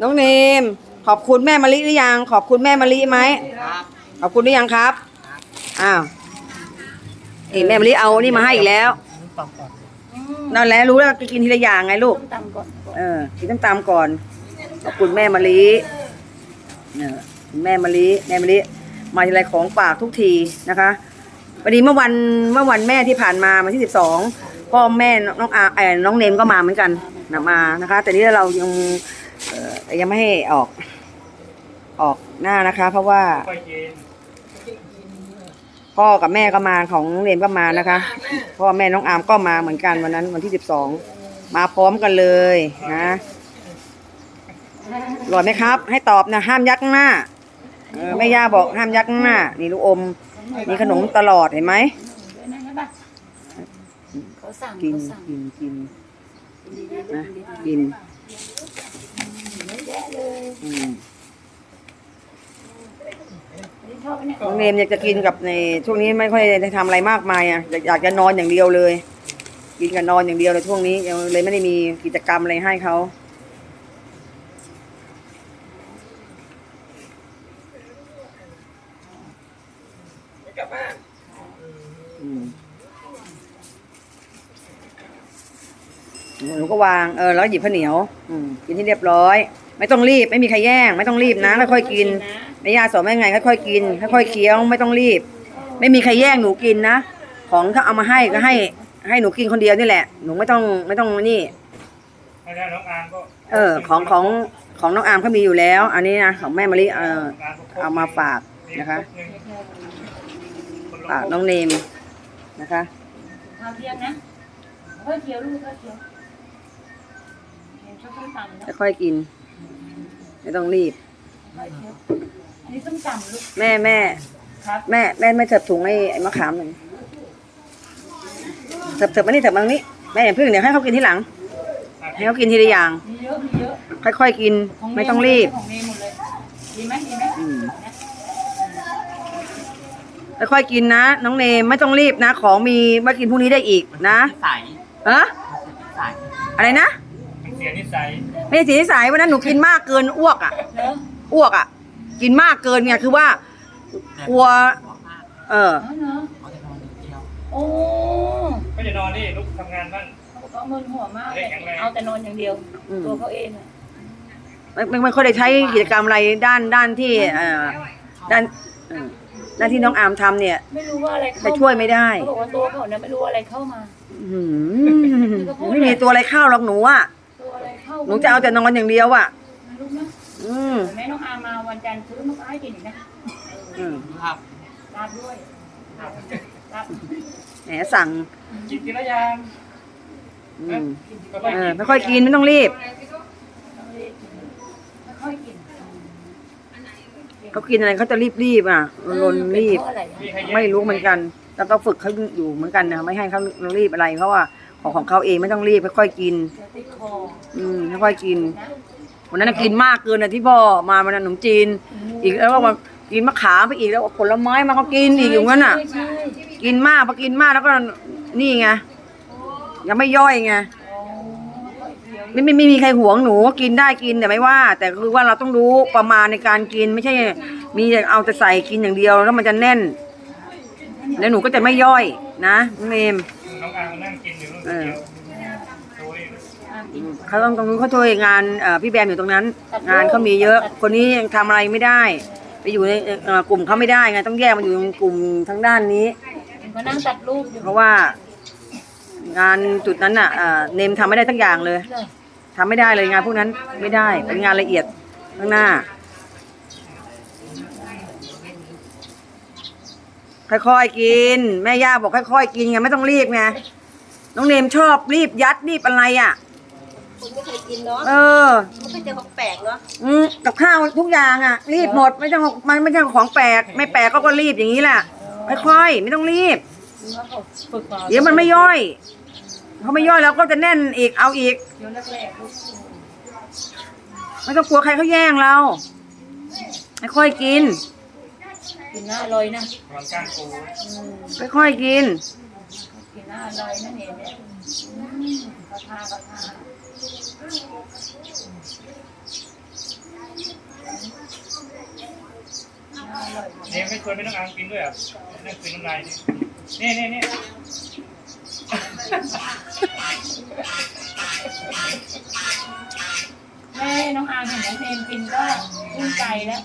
น้องเนม ขอบคุณแม่มะลิหรือยัง ขอบคุณแม่มะลิไหมครับขอบคุณหรือยังครับอ้าวเอ้แม่มะลิเอานี่มาให้อีกแล้วปอกก่อนนั่นแหละรู้แล้วกินทีละอย่างไงลูกตำก่อนเออกินน้ำตามก่อน ขอบคุณแม่มะลิเนี่ยแม่มะลิแม่มะลิมาทีไรของฝากทุกทีนะคะพอดีเมื่อวันเมื่อวันแม่ที่ผ่านมาวันที่สิบสองพ่อแม่น้องอาเออน้องเนมก็มาเหมือนกันนะมานะคะ แต่นี่เรายัง เอ่อยังไม่ให้ออก ออกหน้านะคะ เพราะว่า พ่อกับแม่ก็มาของเนมก็มานะคะพ่อแม่น้องอามก็มาเหมือนกันวันนั้น วันที่สิบสองมาพร้อมกันเลยนะอร่อยไหมครับ ให้ตอบนะห้ามยักหน้าเออแม่ย่าบอกห้ามยักหน้า นี่ลูกอมมีขนมตลอดเห็นไหมด้วยนะใช่ปะเขาสั่งกินเขาสั่งกินกินนะกินอืม น้องเนมอยากจะกินกับในช่วงนี้ไม่ค่อยได้ทำอะไรมากมายอะอยากอยากจะนอนอย่างเดียวเลย กินกับนอนอย่างเดียวเลยช่วงนี้ยังเลยไม่ได้มีกิจกรรมอะไรให้เขาหนูก็วางเออแล้วหยิบข้าวเหนียว อืมกินที่เรียบร้อย ไม่ต้องรีบ ไม่มีใครแย่ง ไม่ต้องรีบนะค่อยๆกินแม่ย่าสอนแม่ไงค่อยๆกินค่อยๆเคี้ยวไม่ต้องรีบ ไม่มีใครแย่งหนูกินนะของเขาเอามาให้ก็ให้ให้หนูกินคนเดียวนี่แหละ หนูไม่ต้องไม่ต้องนี่ ไม่ได้น้องอามก็เออของของของน้องอามเขามีอยู่แล้ว อันนี้นะของแม่มะลิเออเอามาฝากนะคะฝากน้องเนมนะคะข้าวเที่ยงนะข้าวเที่ยวลูกข้าวเที่ยวเห็นชอบส้มตำนะ ค่อยๆกิน ไม่ต้องรีบข้าวเที่ยวอันนี้ส้มตำลูกแม่แม่ครับแม่แม่ไม่เถิบถุงไอ้ไอ้มะขามหน่อยเถิบเถิบมานี่เถิบมาตรงนี้แม่อย่าเพิ่งเดี๋ยวให้เขากินทีหลังให้เขากินทีละอย่าง มีเยอะมีเยอะค่อยๆกินของเมย์ไม่ต้องรีบ ของเมย์หมดเลยดีไหมดีไหมอืม ค่อยๆกินนะ น้องเนมไม่ต้องรีบนะ ของมีมากินพรุ่งนี้ได้อีกนะใสเอะใสอะไรนะเสียนิสัยไม่ใช่สีนิสัยวันนั้นหนูกินมากเกินอ้วกอะเนอะอ้วกอะ กินมากเกินไงคือว่ากลัว เออเนอะเนอะเขาจะนอนอย่างเดียวโอ้ก็จะนอนนี่ลูกทำงานบ้างเขามึนหัวมากเลยแข็งแรงเอาแต่นอนอย่างเดียว อืม ตัวเขาเองอะไม่ไม่ไม่ค่อยได้ใช้กิจกรรมอะไรด้านด้านที่เอ่อด้านเอ่อด้านที่น้องอามทำเนี่ยไม่รู้ว่าอะไรเข้าจะช่วยไม่ได้เขาบอกว่าตัวเขาเนี่ยไม่รู้อะไรเข้ามา อื้อหือไม่มีตัวอะไรเข้าหรอกหนูอะตัวอะไร เข้าหนูจะเอาแต่นอนอย่างเดียวอะไม่รู้นะอืมแม่น้องอามาวันจันทร์ซื้อมาให้กินอีกนะอืมครับลาบด้วยลาบแหมสั่งกินกินแล้วยามอืมเออไม่ค่อยกินไม่ต้องรีบไม่ค่อยกินเขากินอะไรเขาจะรีบรีบๆอะลนรีบเป็นเพราะอะไรอะมีใครแย่งไม่รู้เหมือนกัน แล้วก็ฝึกเขาอยู่เหมือนกันนะไม่ให้เขารีบอะไรเพราะว่า ของของเขาเองไม่ต้องรีบค่อยๆกิน อืมค่อยๆกิน วันนั้นนะกินมากเกินนะที่พ่อมาวันนั้นขนมจีน อีกแล้วก็มากินมะขามไปอีกแล้วผลไม้มาเขากินอีกอย่างนั้นอะ กินมากพอกินมากแล้วก็นี่ไงยังไม่ย่อยไงไม่ไม่ไม่มีใครหวงหนูกินได้กินแต่ไม่ว่า แต่คือว่าเราต้องรู้ประมาณในการกินไม่ใช่ มีแต่เอาแต่ใส่กินอย่างเดียวแล้วมันจะแน่น แล้วหนูก็จะไม่ย่อยนะน้องเมม น้องอังนอยู่นู่น เออเดียวโอ้ยอะกินเขาต้องตรงนู้นเขาช่วยงานเอ่อพี่แบมอยู่ตรงนั้น งานเขามีเยอะ คนนี้ยังทำอะไรไม่ได้ ไปอยู่ในเอ่อกลุ่มเขาไม่ได้ไงต้องแยกมาอยู่ในกลุ่มทางด้านนี้ มานั่งตัดรูปอยู่เพราะว่า งานจุดนั้นอะเอ่อเนมทำไม่ได้ทั้งอย่างเลยเลยทำไม่ได้เลยงานพวกนั้นไม่ได้เป็นงานละเอียดข้างหน้า ค่อยๆกิน แม่ย่าบอกค่อยๆกินไงไม่ต้องรีบไง น้องเนมชอบรีบยัดรีบอะไรอะคุณไม่เคยกินเนาะเออมันเป็นเจอของแปลกเนาะอืมกับข้าวทุกอย่างอะ รีบหมดไม่ใช่ของมันไม่ใช่ของแปลกไม่แปลกก็ก็รีบอย่างนี้แหละค่อยๆไม่ต้องรีบว่าเขาฝึกมาเดี๋ยวมันไม่ย่อยเขาไม่ย่อยแล้วก็จะแน่นอีกเอาอีกเดี๋ยวแรกๆลูกไม่ต้องกลัวใครเขาแย่งเราค่อยๆกินกินหน้าอร่อยนะวางก้างปูอืมค่อยๆกิน กินหน่าลอยนั่นเองเนี่ยกระทากระทาเนี่ยไม่ควรไม่ต้องอ่างกินด้วยอะนั่งกินน้ำลายนี่นี่นี่แม่น้องอางเห็นน้อเพนกินก็กุ้นใจแล้ว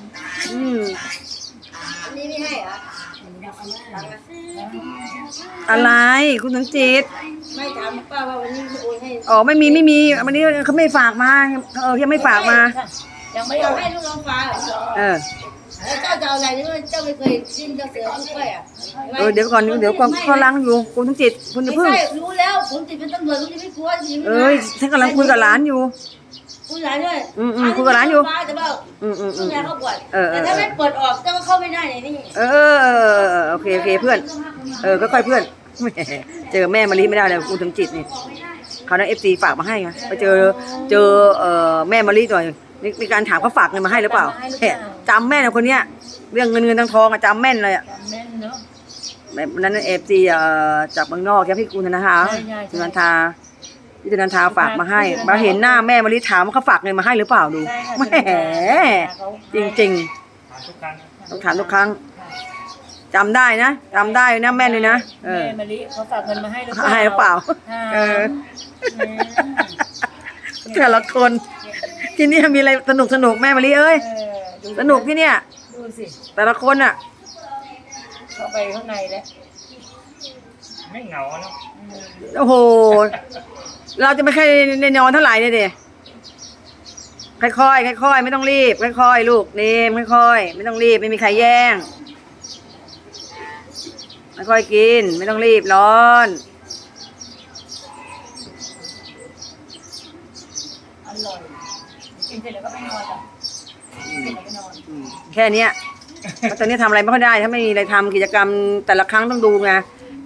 อืมอันนี้ไม่ให้เหรอตังค์ อะไรคุณสังจิต ไม่ถามป้าว่าวันนี้โอนให้อ๋อไม่มีไม่มีวันนี้เขาไม่ฝากมาเออยังไม่ฝากมา ยังไม่ไม่เอาให้ลูกน้องฟ้าเหรอเออแล้วเจ้าจะเอาอะไรนี่เจ้าไม่เคยดิ้นเจ้าเสือทุกข์ไปอะเออเดี๋ยวก่อนเดี๋ยวก่อนเขาล้างอยู่คุณสังจิตคุณจะไม่พึ่งใช่รู้แล้วผมติดเป็นตำรวจผมจะไม่กลัวจริงเอ้ยฉันกำลังคุยกับหลานอยู่ คุยหลานด้วยอืมอืมคุยกับหลานอยู่ฟ้าจะเปล่าอืมอืมอืคุมยหลานเขาปวดเออเออ แต่ถ้าไม่เปิดออกเจ้าก็เข้าไม่ได้ในนี่เออเออเออเออโอเคโอเคเพื่อน เออค่อยๆเพื่อนแหมเจอแม่มารีไม่ได้เลยคุณสังจิตนี่เขานั้นเอฟซีฝากมาให้ไงไปเจอเจอเอ่อแม่มารีหน่อยมีมีการถามเขาฝากเงินมาให้หรือเปล่าแหมจำแม่นนะคนเนี้ยเรื่องเงินเงินทองทองอะจำแม่นเลยอะจำแม่นเนาะ แบบนั้นเอฟซีจากเมืองนอกแค่พี่กุลธนาฮาใช่ใช่ใช่จุนันทา พี่จุนันทาฝากมาให้มาเห็นหน้าแม่มารีถามว่าเขาฝากเงินมาให้หรือเปล่าดูใช่ค่ะแหมจริงถามทุกครั้งๆต้องถามทุกครั้งจำได้นะจำได้นะแม่นเลยนะเออแม่มะลิเขาฝากเงินมาให้หรือเปล่าให้หรือเปล่าเออแต่ละคนที่เนี่ยมีอะไรสนุกสนุกแม่มารีเอ้ยเออดูสนุกที่เนี่ยดูสิแต่ละคนอะเข้าไปข้างในแล้วไม่เหงาเนาะอืมโอ้โห เราจะไม่ค่อยได้นอนเท่าไหร่เนี่ยเดค่อยๆค่อยๆไม่ต้องรีบ ค่อยๆลูกเนมค่อยๆไม่ต้องรีบไม่มีใครแย่งค่อยๆกิน ไม่ต้องรีบร้อนอร่อยกินเสร็จแล้วก็ไปนอนจ้ะกินเสร็จแล้วไปนอนอืมแค่เนี้ยเพราะตอนนี้ทำอะไรไม่ค่อยได้ ถ้าไม่มีอะไรทำกิจกรรมแต่ละครั้งต้องดูไง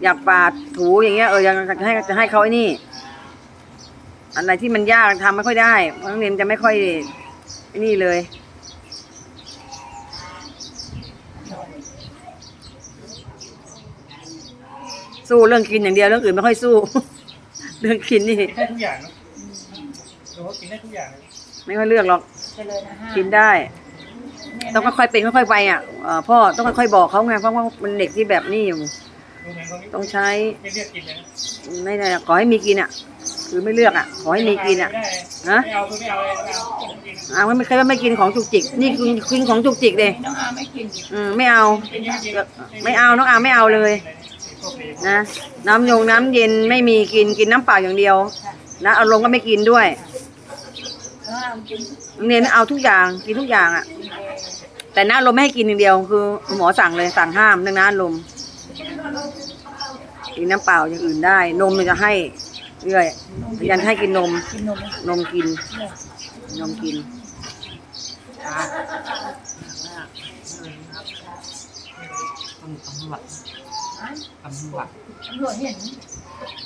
อยากปาดถูอย่างเงี้ยเออยังจะให้จะให้เขาไอ้นี่ อะไรที่มันยากทำไม่ค่อยได้น้องเนมจะไม่ค่อยไอ้นี่เลย สู้เรื่องกินอย่างเดียวเรื่องอื่นไม่ค่อยสู้ เรื่องกินนี่กินได้ทุกอย่างเนาะดูว่ากินได้ทุกอย่างเลยไม่ค่อยเลือกหรอกเจริญอาหารกินได้เนี่ยต้องค่อยๆเป็นค่อยๆไปอะเอ่อพ่อต้องค่อยๆบอกเขาไงเพราะว่ามันเด็กที่แบบนี้อยู่ดูเหมือนเขาต้องใช้ไม่เรียกกินเลยนะไม่ได้ขอให้มีกินอะ คือไม่เลือกอะ ขอให้มีกินอะไม่ได้ฮะไม่เอาคือไม่เอาเลยไม่เอากินอ่าไม่เคยว่าไม่กินของจุกจิก นี่กินกินของจุกจิกเลยน้องอาไม่กินอืมไม่เอา กินยอะกินไม่เอาน้องอาไม่เอาเลย พวกนี้นะ น้ำยงน้ำเย็นไม่มีกินกินน้ำเปล่าอย่างเดียว นะเอาลงก็ไม่กินด้วยน้องอากินเน้นเอาทุกอย่างกินทุกอย่างอะ แต่น้าลมไม่ให้กินอย่างเดียว คือหมอสั่งเลยสั่งห้ามเรื่องน้าลมกินน้ำเปล่าอย่างอื่นได้ นมเนี่ยจะให้ เรื่อยยันให้กินนม กินนมไหมนมกินเนี่ยนมกินตำรวจเห็น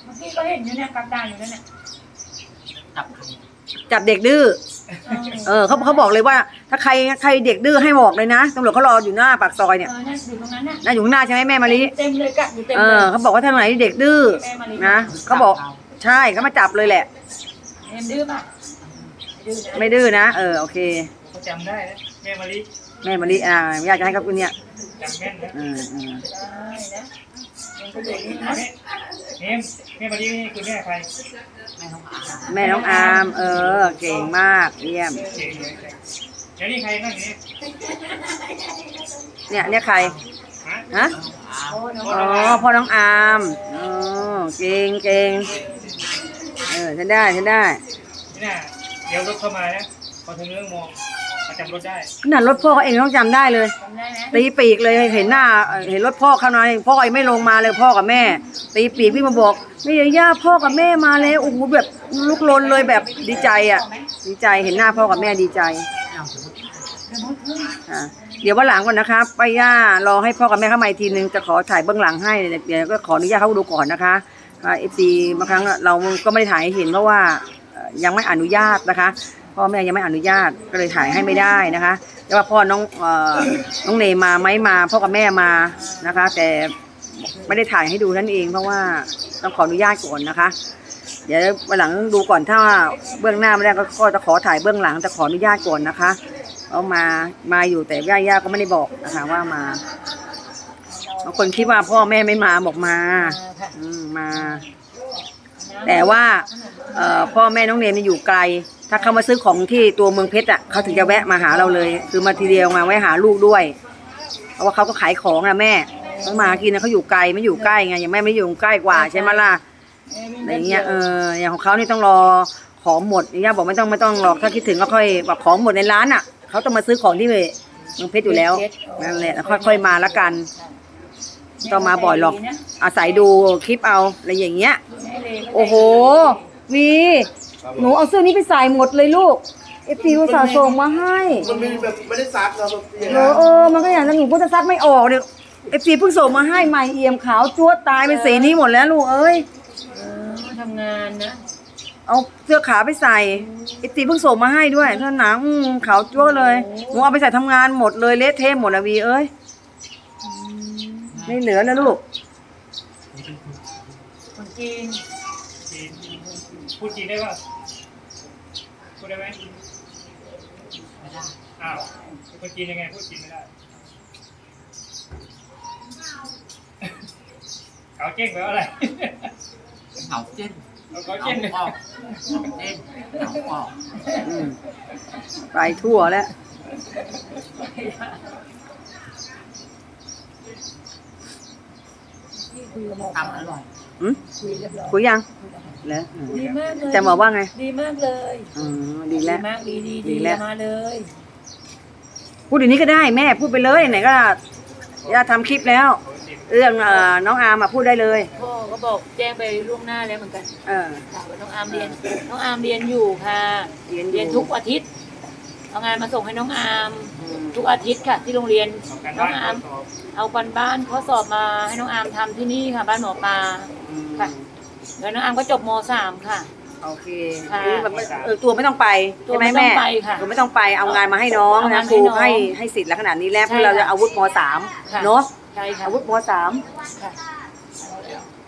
เมื่อกี้ก็เห็นอยู่เนี่ยกลางๆอยู่นั่นน่ะจับเด็กดื้อเออเออเขาเขาบอกเลยว่า ถ้าใครใครเด็กดื้อให้บอกเลยนะตำรวจเขารออยู่หน้าปากซอยเนี่ยเออนั่นอยู่ตรงนั้นน่ะน่าอยู่ข้างหน้าใช่ไหมแม่มาลิเต็มเลยกะอยู่เต็มเอเลอยเขาบอกว่าถ้าไหนเด็กดื้อแม่มาลีนะเขาบอก ใช่เขามาจับเลยแหละ เอ็มดื้อป่ะดื้อนะไม่ดื้อนะ เออโอเค เขาจำได้นะแม่มะลิแม่มาลิอ่าอยากจะให้เขาคุณเนี่ยจำแม่นนะเออเออได้นะยังก็เด็กนี่นะแม่แม่มะลินี่คือแม่ใครแม่น้องอามเออ เก่งมากเยี่ยม เก่งเลย เดี๋ยวนี้ใครนั่งอยู่นี่เนี่ยเนี่ยใคร ฮะฮะโอ้น้องอ๋อ พ่อน้องอามอ๋อเก่งเก่งเออฉันได้ฉันได้นี่น่ะเดี๋ยวรถเข้ามานะ พอถึงเรื่องมองมาจำรถได้ขนาดรถพ่อเขาเองต้องจำได้เลย จำได้ไหมตีปีกเลยเห็นหน้าเอ่อเห็นรถพ่อเข้ามาพ่อยังไม่ลงมาเลยพ่อกับแม่ ตีปีกวิ่งมาบอกไม่ยาย่าพ่อกับแม่มาแล้วโอ้โหแบบลุกลนเลยแบบดีใจอะ ดีใจเห็นหน้าพ่อกับแม่ดีใจ อะเดี๋ยววันหลังก่อนนะครับป้าย่ารอให้พ่อกับแม่เข้ามาอีกทีนึงจะขอถ่ายเบื้องหลังให้เดี๋ยวก็ขออนุญาตเขาดูก่อนนะคะเอฟซีบางครั้งเราก็ไม่ได้ถ่ายให้เห็นเพราะว่ายังไม่อนุญาตนะคะพ่อแม่ยังไม่อนุญาตก็เลยถ่ายให้ไม่ได้นะคะแต่ว่าพ่อน้องอน้องเนมาไหมมาพ่อกับแม่มานะคะ แต่ไม่ได้ถ่ายให้ดูนั่นเอง เพราะว่าต้องขออนุญาตก่อนนะคะ เดี๋ยววันหลังดูก่อนถ้าเบื้องหน้าไม่ได้ก็ก็จะขอถ่ายเบื้องหลังแต่ขออนุญาตก่อนนะคะ เอามามาอยู่แต่ย่าย่าก็ไม่ได้บอกนะคะว่ามาบางคนคิดว่าพ่อแม่ไม่มาบอกมามาค่ะอืมมา แต่ว่าเอ่อพ่อแม่น้องเนมเนี่ยอยู่ไกล ถ้าเขามาซื้อของที่ตัวเมืองเพชรอะเขาถึงจะแวะมาหาเราเลย คือมาทีเดียวมาไว้หาลูกด้วยเพราะว่าเขาก็ขายของนะแม่เขามากินนะเขาอยู่ไกลไม่อยู่ใกล้ไงอย่างแม่ไม่อยู่ใกล้กว่าใช่ไหมล่ะอะไรเงี้ยเอออย่างของเขานี่ต้องรอของหมดอย่างเงี้ยบอกไม่ต้องไม่ต้องหรอกถ้าคิดถึงก็ค่อยแบบของหมดในร้านอะ เขาต้องมาซื้อของที่เมืองเพชรอยู่แล้วนั่นแหละแล้วค่อยๆมาละกันต้องมาบ่อยหรอก อาศัยดูคลิปเอาอะไรอย่างเงี้ย โอ้โห วีหนูเอาเสื้อนี้ไปใส่หมดเลยลูกเอฟซีอุตส่าห์ส่งมาให้มันมีแบบไม่ได้ซักนะแบบอย่างเอนั้อนเออมันก็อย่างนั้นหนูก็จะซักไม่ออกเนี่ยเอฟซีเพิ่งส่งมาให้ใหม่เอี่ยมขาวจั๊วตายเป็นสีนี้หมดแล้วลูกเอ้ยทำงานนะ เอาเสื้อขาวไปใส่เอฟซีเพิ่งส่งมาให้ด้วยเท่าหนังอืมขาวจั๊วเลยหนูเอาไปใส่ทำงานหมดเลยเละเทะหมดละวีเอ้ยไม่เหลือแล้วลูกคนจีนจีนพูดจีนได้ป่ะพูดได้ไหมอ้าวคนจีนยังไงพูดจีนไม่ได้เขาเจ๊งแปลว่าอะไรเหาเจ้น เขาเหาเจ๊งออกเหาเจ้นเหาออกอืมไปทั่วแล้ว ทำอร่อยคุยยังเหรออืมดีมากเลยจะบอกว่าไง ดีมากเลยอดีแล้ว มากดีดีดีดีแล้ว มาเลยพูดอย่างนี้ก็ได้แม่พูดไปเลยไหนก็ย่าทำคลิปแล้ว เรื่องเอ่อน้องอาร์มาพูดได้เลยพ่ อก็บอกแจ้งไปล่วงหน้าแล้วเหมือนกันเออถามว่าน้องอาร์มเรียน น้องอาร์มเรียนอยู่ค่ะ เรียนอยู่เรียนทุกอาทิตย์ เอางานมาส่งให้น้องอาร์มทุกอาทิตย์ค่ะ ที่โรงเรียน เอาการน้องบ้านอาร์มสอบเอากันบ้านข้อสอบมาให้น้องอาร์มทำที่นี่ค่ะ บ้านหมอปลา ค่ะ แล้วน้องอาร์มก็จบมสามค่ะ โอเคค่ะ คือแบบเออตัวไม่ต้องไปตัวใช่ไหมไม่ต้องแม่ไปค่ะ ตัวไม่ต้องไปเอางานมาให้น้องเอางานะนครูให้ให้น้องให้สิทธิ์แล้วขนาดนี้แล้วใช่เพื่อเราจะค่ะอาวุธมสามค่ะ เนาะใช่ค่ะอาวุธมสามค่ะ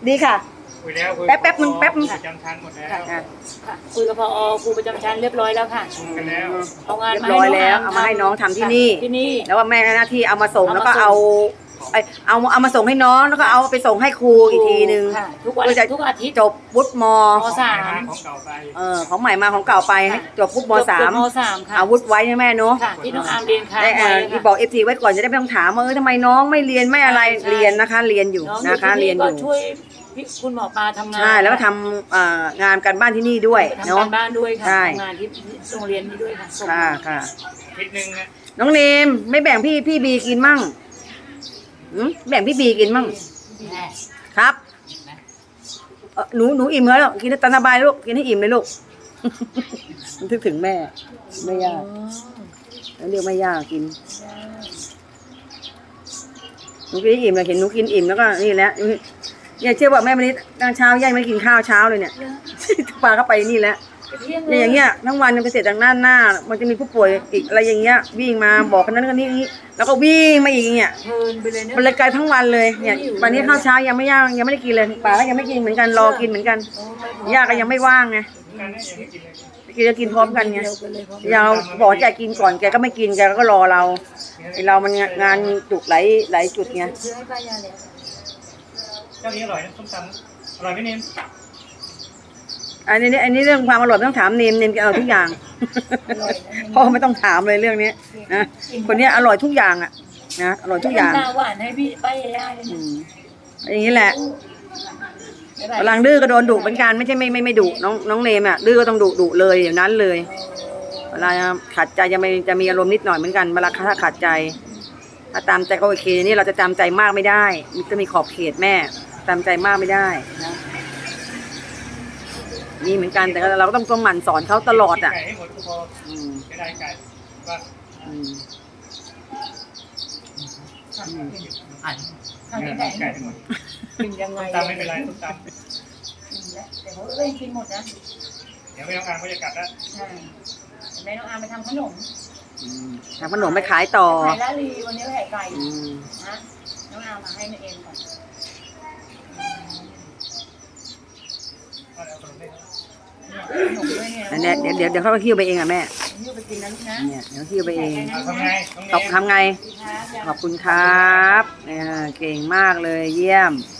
ดีค่ะ คุยแล้วคุยแป๊บแป๊บนึงแป๊บนึงจำทันหมดแล้วค่ะอะค่ะคุยกับพอครูประจำชั้นเรียบร้อยแล้วค่ะ คุยกันแล้วเอางานเรียมาบร้อยให้แล้วงเอามาให้น้องทำที่ค่ะนี่ ที่นี่ แล้วว่าแม่หน้าที่เอามาส่งเอามา แล้วก็ส่งเอาเอ้ยเอาเอามาส่งให้น้องแล้วก็เอาไปส่งให้ครูอีกทีนึงค่ะทุกวันเพื่อจะทุกอาทิตย์จบวุฒิมมสามของเก่าไป เออของใหม่มาของเก่าไปให้จบวุฒิมสามจบมสามค่ะอาวุธไว้ใช่ไหมเนาะค่ะที่น้องอาร์มเรียนค้างได้เอไว้อค่ะที่บอกเอฟซีไว้ก่อนจะได้ไม่ต้องถามว่าเออทำไมน้องไม่เรียนไม่อะไรใช่ใช่ เรียนนะคะ เรียนอยู่น้องนะคะที่เรียนอก็ยู่ ช่วย พี่คุณหมอปลาทำงานใช่แล้วก็ทำเอ่องานการบ้านที่นี่ด้วยทำเนาะ การบ้านด้วยค่ะใช่ทำงานที่โรงเรียนนี้ด้วยค่ะส่งค่ะค่ะทิศหนึ่งนะน้องเนมไม่แบ่งพี่พี่บีกินมั่งหืมแบ่งพี่บีกินมั่งแม่ครับเอ่อหนูหนูอิ่มแล้วกินให้ตามสบายลูกกินให้อิ่มเลยลูกนึกถึงแม่ไม่ยากแล้วเรียกไม่ยากกินหนูกินให้อิ่มเลยเห็นหนูกินอิ่มแล้วก็นี่แหละ เนี่ยเชื่อว่าแม่วันนี้ตอนเช้าย่ายไม่กินข้าวเช้าเลยเนี่ย ปลาเข้าไปนี่และเที่ยงเนี่ยอย่างเงี้ยทั้งวันมันไปเสร็จจากหน้าหน้า มันจะมีผู้ป่วยอีกอะไรอย่างเงี้ยวิ่งมาบอกกันนั้นกันนี้อย่างงี้ แล้วก็วิ่งมาอีกอย่างเงี้ยเพลินไปเลยเนี่ยมันเลยกลายทั้งวันเลยเนี่ยวันนี้ข้าวเช้ายังไม่ย่างยังไม่ได้กินเลยป่าก็ยังไม่กินเหมือนกันรอกินเหมือนกันย่าก็ยังไม่ว่างไงกินจะกินพร้อมกันไงเดียวกันเลยอมยาวบอกแกกินก่อนแกก็ไม่กินแกก็รอเราไอเรามันงานจุกหลายหลายจุดไง เจ้านี้อร่อยนะส้มตำอร่อยไหมเนมอันนี้อันนี้เรื่องความอร่อยไม่ต้องถามเนมเนมแกเอาทุกอย่างพ่อไม่ต้องถามเลยเรื่องนี้นะคนเนี้ยอร่อยทุกอย่างอะนะอร่อยทุกอย่างน้ำตาหวานให้พี่ป้ายาเลยอืนะมอย่างนี้แหละกำลังดื้อก็โดนดุเหมือนกันไม่ใช่ไม่ไม่ไม่ดุน้องน้องเนมอะดื้อก็ต้องดุดุเลยอย่างนั้นเลยเวลาขัดใจจะไม่จะมีอารมณ์นิดหน่อยเหมือนกันเวลาถ้าขัดใจถ้าตามใจก็โอเคนี่เราจะตามใจมากไม่ได้มันจะมีขอบเขตแม่ ตามใจมากไม่ได้นะนี่เหมือนกันแต่เราก็ต้องต้องหมั่นสอนเขาตลอดอะให้หมดก็พออืมได้ไก่ว่าอืมอืมอันทำไก่ยังไงไก่ให้หมดกินยังไงส้มตำไม่เป็นไรส้มตแต่เขาเอ้ยกินหมดนะ เดี๋ยวไม่ต้องการก็จะกลับแล้วใช่แม่น้องอามไปทำขนมอืมทำขนมไปขายต่อขายลาลีวันนี้ไปขายไก่นะน้องอามมาให้แม่เอ็มก่อน อาแล้วขนมได้เนี่ยขนมด้วยเนี่ยอันเนี้ยเดี๋ยวเดี๋ยวเดี๋ยวเขาก็คิ้วไปเองอะแม่อืหิ้วไปกินนะลูกนะเนี่ยเดี๋ยวที่ไปเองเอาทำไงน้องตอบเนมทำไงดีครับขอบคุณครับเนี่ยเก่งมากเลยเยี่ยมค